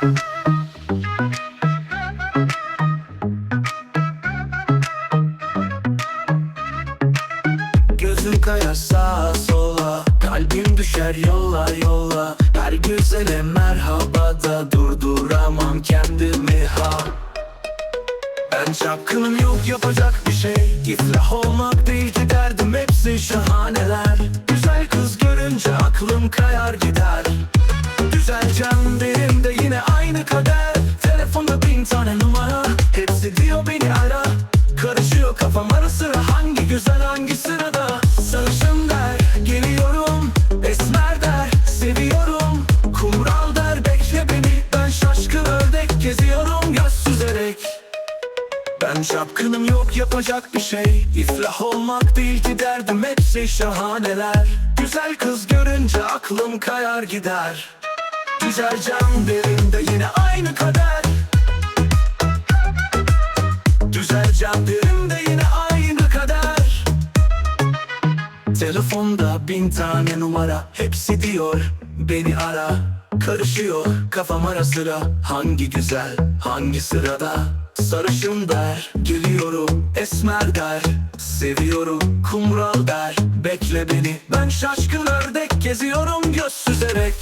Gözün kayar sağa sola Kalbim düşer yolla yolla. Her güzele merhaba da Durduramam kendimi ha. Ben çapkınım yok yapacak bir şey. İflah olmak geziyorum göz süzerek. Ben şapkınım yok yapacak bir şey. İflah olmak değil ki derdim hepsi şahaneler. Güzel kız görünce aklım kayar gider. Düzeleceğim derinde yine aynı kader. Düzeleceğim derinde yine aynı kader. Telefonda bin tane numara Hepsi diyor beni ara Karışıyor kafam ara sıra. Hangi güzel hangi sırada? Sarışın der geliyorum Esmer der. Seviyorum Kumral der. Bekle beni Ben şaşkın ördek. Geziyorum göz süzerek.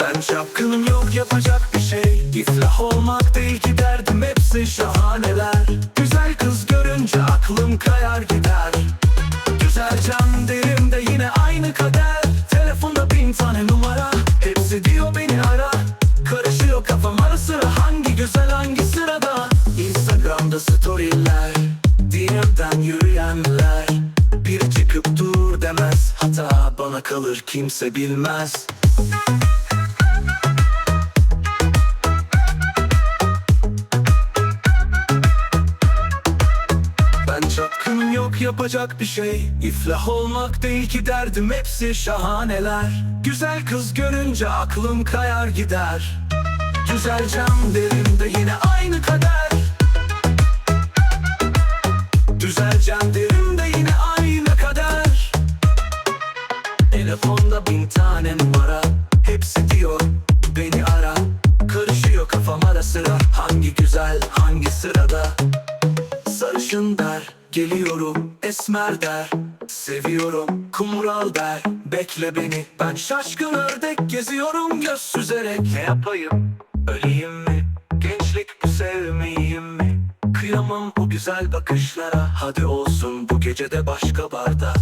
Ben şapkınım yok yapacak bir şey. İflah olmak değil ki derdim hepsi şahaneler yürüyenler Bir çıkıp dur demez. Hata bana kalır kimse bilmez. Ben çapkınım yok yapacak bir şey. İflah olmak değil ki derdim hepsi şahaneler. Güzel kız görünce aklım kayar gider. Düzeleceğim derim de yine aynı kader Düzeleceğim derim de yine aynı kader. Telefonda bin tane numara Hepsi diyor beni ara. Karışıyor kafam ara sıra. Hangi güzel hangi sırada? Sarışın der geliyorum Esmer der. Seviyorum Kumral der. Bekle beni Ben şaşkın ördek geziyorum göz süzerek. Ne yapayım güzel bakışlara Hadi olsun bu gecede başka barda